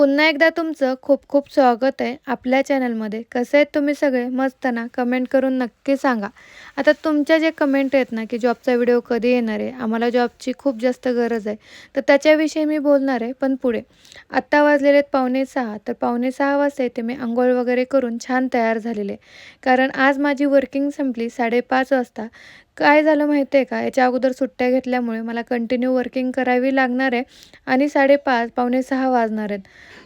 पुन्हा एकदा तुमचं खूप खूप स्वागत आहे आपल्या चॅनलमध्ये. कसे आहेत तुम्ही सगळे? मस्त ना? कमेंट करून नक्की सांगा. आता तुमच्या जे कमेंट आहेत ना की जॉबचा व्हिडिओ कधी येणार आहे? आम्हाला जॉबची खूप जास्त गरज आहे. तर त्याच्याविषयी मी बोलणार आहे पण पुढे. आत्ता वाजलेले आहेत पावणे सहा. तर पावणे सहा वाजता येते मी आंघोळ वगैरे करून छान तयार झालेले कारण आज माझी वर्किंग संपली साडेपाच वाजता. काय झालं माहिती आहे का? याच्या अगोदर सुट्ट्या घेतल्यामुळे मला कंटिन्यू वर्किंग करावी लागणार आहे आणि साडेपाच पावणे सहा वाजणार आहेत.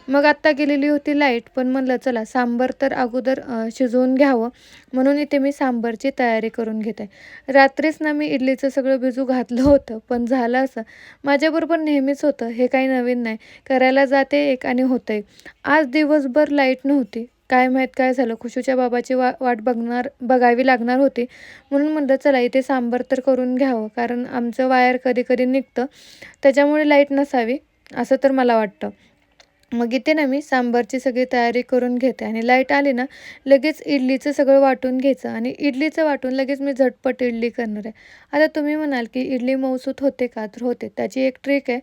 मग आत्ता गेलेली होती लाइट पण म्हणलं चला सांबर तर अगोदर शिजवून घ्यावं. म्हणून इथे मी सांबारची तयारी करून घेते. रात्रीच ना मी इडलीचं सगळं बिजू घातलं होतं पण झालं असं. माझ्याबरोबर नेहमीच होतं हे काही नवीन नाही. करायला जाते एक आणि होतं आज दिवसभर लाइट नव्हती. काय माहीत काय झालं खुशूच्या बाबाची वा वाट बघणार बघावी लागणार होती. म्हणून म्हणलं चला इथे सांबर तर करून घ्यावं कारण आमचं वायर कधी कधी निघतं. त्याच्यामुळे लाइट नसावी असं तर मला वाटतं. मग इथे ना मी सांबारची सगळी तयारी करून घेते. आणि लाइट आली ना लगेच इडलीचं सगळं वाटून घ्यायचं. आणि इडलीचं वाटून लगेच मी झटपट इडली करणार आहे. आता तुम्ही म्हणाल की इडली मौसूत होते का? तर होते. त्याची एक ट्रिक आहे.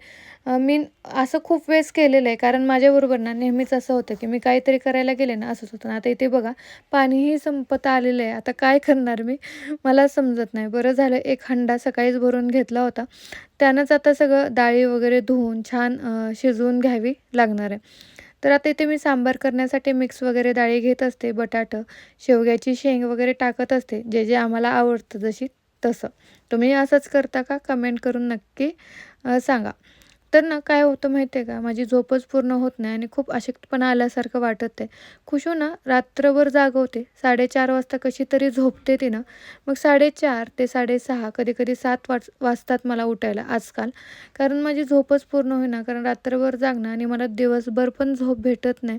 मी असं खूप वेळेस केलेलं आहे. कारण माझ्याबरोबर ना नेहमीच असं होतं की मी काहीतरी करायला गेले ना असंच होतं. आता इथे बघा पाणीही संपत आलेलं आहे. आता काय करणार मी? मला समजत नाही. बरं झालं एक हंडा सकाळीच भरून घेतला होता. त्यानंच आता सगळं डाळी वगैरे धुवून छान शिजवून घ्यावी लागणार आहे तर आता इथे मी सांबार करण्यासाठी मिक्स वगैरे डाळी घेत असते बटाटं शेवग्याची शेंग वगैरे टाकत असते जे जे आम्हाला आवडतं जशी तसं. तुम्ही असंच करता का? कमेंट करून नक्की सांगा. तर ना काय होतं माहिती आहे का? माझी झोपच पूर्ण होत नाही आणि खूप अशक्तपणा आल्यासारखं वाटत आहे खुशू ना रात्रभर जागवते. साडेचार वाजता कशी तरी झोपते ती ना मग साडेचार ते साडेसहा कधी कधी सात वाज वाजतात मला उठायला आजकाल. कारण माझी झोपच पूर्ण होईना कारण रात्रभर जागणं आणि मला दिवसभर पण झोप भेटत नाही.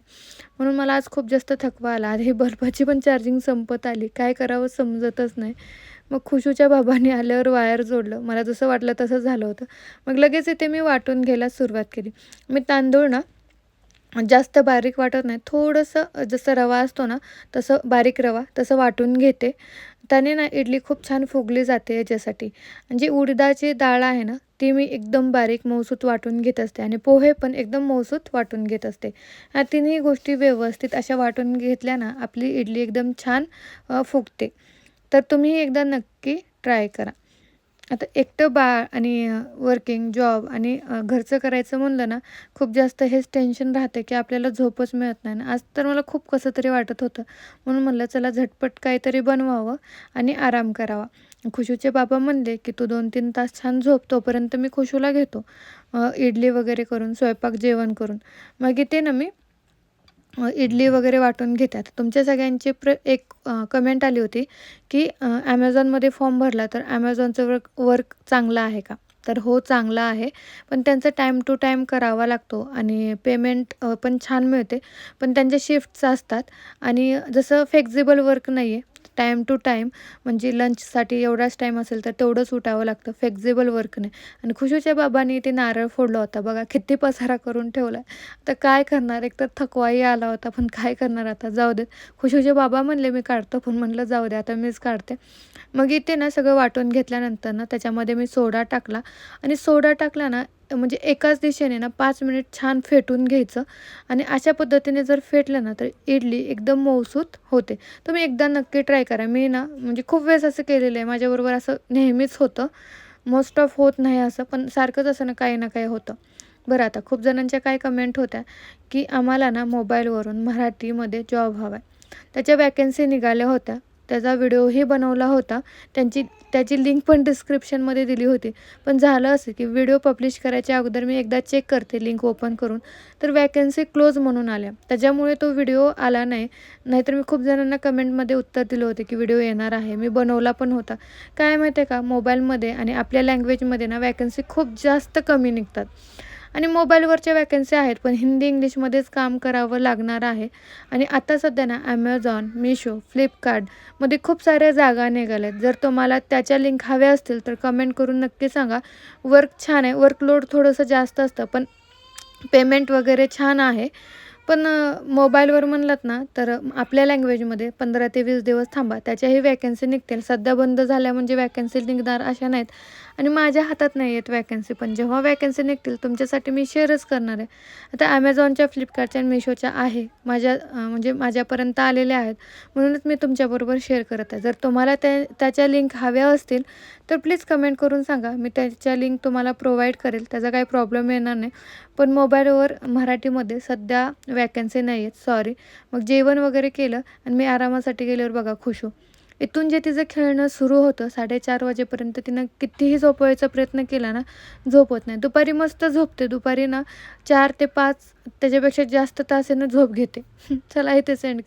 म्हणून मला आज खूप जास्त थकवा आला आणि बल्बाची पण चार्जिंग संपत आली. काय करावं समजतच नाही. मग खुशूच्या बाबाने आल्यावर वायर जोडलं. मला जसं वाटलं तसं झालं होतं. मग लगेच इथे मी वाटून घ्यायला सुरुवात केली. मी तांदूळ ना जास्त बारीक वाटत नाही. थोडंसं जसं रवा असतो ना तसं बारीक रवा तसं वाटून घेते. त्याने ना इडली खूप छान फुगली जाते याच्यासाठी. जी उडदाची डाळ आहे ना ती मी एकदम बारीक मौसूत वाटून घेत असते. आणि पोहे पण एकदम मौसूत वाटून घेत असते. ह्या तिन्ही गोष्टी व्यवस्थित अशा वाटून घेतल्या ना आपली इडली एकदम छान फुगते. तर तुम्ही एकदा नक्की ट्राय करा. आता एकटं बाळ आणि वर्किंग जॉब आणि घरचं करायचं म्हणलं ना खूप जास्त हेच टेन्शन राहते की आपल्याला झोपच मिळत नाही. ना आज तर मला खूप कसं तरी वाटत होतं. म्हणून म्हणलं चला झटपट काहीतरी बनवावं आणि आराम करावा. खुशूचे बाबा म्हणले की तू दोन तीन तास छान झोप तोपर्यंत मी खुशूला घेतो. इडली वगैरे करून स्वयंपाक जेवण करून. मग इथे ना मी इडली वगैरे वाटून घेतात. तुमच्या सगळ्यांची प्र एक कमेंट आली होती की ॲमेझॉनमध्ये फॉर्म भरला तर ॲमेझॉनचं वर्क वर्क चांगलं आहे का? तर हो चांगलं आहे. पण त्यांचं टाईम टू टाईम करावा लागतो आणि पेमेंट पण छान मिळते. पण त्यांच्या शिफ्ट्स असतात आणि जसं फ्लेक्झिबल वर्क नाही आहे टाईम टू टाईम म्हणजे लंचसाठी एवढाच टाईम असेल तर तेवढंच उठावं लागतं. फ्लेक्झिबल वर्क नाही आणि खुशीच्या बाबांनी ते नारळ फोडला होता. बघा किती पसारा करून ठेवला आता काय करणार? एक तर थकवाही आला होता पण काय करणार आता? जाऊ देत. खुशीचे बाबा म्हणले मी काढतो. पण म्हणलं जाऊ दे आता मीच काढते. मग इथे ना सगळं वाटून घेतल्यानंतर ना त्याच्यामध्ये मी सोडा टाकला. आणि सोडा टाकला ना म्हणजे एकाच दिशेने ना पाच मिनिट छान फेटून घ्यायचं. आणि अशा पद्धतीने जर फेटलं ना तर इडली एकदम मौसूत होते. तुम्ही एकदा नक्की ट्राय करा. मी ना म्हणजे खूप वेळेस असं केलेलं आहे. माझ्याबरोबर असं नेहमीच होतं. मोस्ट ऑफ होत नाही असं पण सारखंच असं ना काही ना काही होतं. बरं आता खूप जणांच्या काय कमेंट होत्या की आम्हाला ना मोबाईलवरून मराठीमध्ये जॉब हवा आहे त्याच्या वॅकन्सी निघाल्या होत्या. त्याचा व्हिडिओही बनवला होता. त्यांची त्याची लिंक पण डिस्क्रिप्शनमध्ये दिली होती. पण झालं असं की व्हिडिओ पब्लिश करायच्या अगोदर मी एकदा चेक करते लिंक ओपन करून. तर वॅकन्सी क्लोज म्हणून आल्या. त्याच्यामुळे तो व्हिडिओ आला नाही. नाहीतर मी खूप जणांना कमेंटमध्ये उत्तर दिलं होतं की व्हिडिओ येणार आहे. मी बनवला पण होता. काय माहिती आहे का मोबाईलमध्ये आणि आपल्या लँग्वेजमध्ये ना वॅकन्सी खूप जास्त कमी निघतात. आणि मोबाईलवरच्या वॅकन्सी आहेत पण हिंदी इंग्लिशमध्येच काम करावं लागणार आहे. आणि आता सध्या ना ॲमेझॉन मिशो फ्लिपकार्टमध्ये खूप साऱ्या जागा निघाल्या आहेत जर तुम्हाला त्याच्या लिंक हव्या असतील तर कमेंट करून नक्की सांगा. वर्क छान आहे वर्कलोड थोडंसं जास्त असतं पण पेमेंट वगैरे छान आहे. पण मोबाईलवर म्हणलात ना तर आपल्या लँग्वेजमध्ये पंधरा ते वीस दिवस थांबा. त्याच्याही वॅकन्सी निघतील. सध्या बंद झाल्या म्हणजे वॅकन्सी निघणार अशा नाहीत. आणि माझ्या हातात नाही आहेत वॅकन्सी पण जेव्हा वॅकन्सी निघतील तुमच्यासाठी मी शेअरच करणार आहे. आता ॲमेझॉनच्या फ्लिपकार्टच्या आणि मिशोच्या आहे. माझ्या म्हणजे माझ्यापर्यंत आलेल्या आहेत. म्हणूनच मी तुमच्याबरोबर शेअर करत आहे. जर तुम्हाला त्या त्याच्या लिंक हव्या असतील तर प्लीज कमेंट करून सांगा. मी त्याच्या लिंक तुम्हाला प्रोव्हाइड करेल. त्याचा काही प्रॉब्लेम येणार नाही. पण मोबाईलवर मराठीमध्ये सध्या वॅकन्सी नाही आहेत सॉरी मग जेवण वगैरे केलं आणि मी आरामासाठी गेल्यावर बघा खुश हो. इथून जे तिचं खेळणं सुरू होतं साडेचार वाजेपर्यंत तिनं कितीही झोपवायचा प्रयत्न केला ना झोपत नाही. दुपारी मस्त झोपते. दुपारी ना चार ते पाच त्याच्यापेक्षा जास्त तास आहे ना झोप घेते. चला इथे सेंड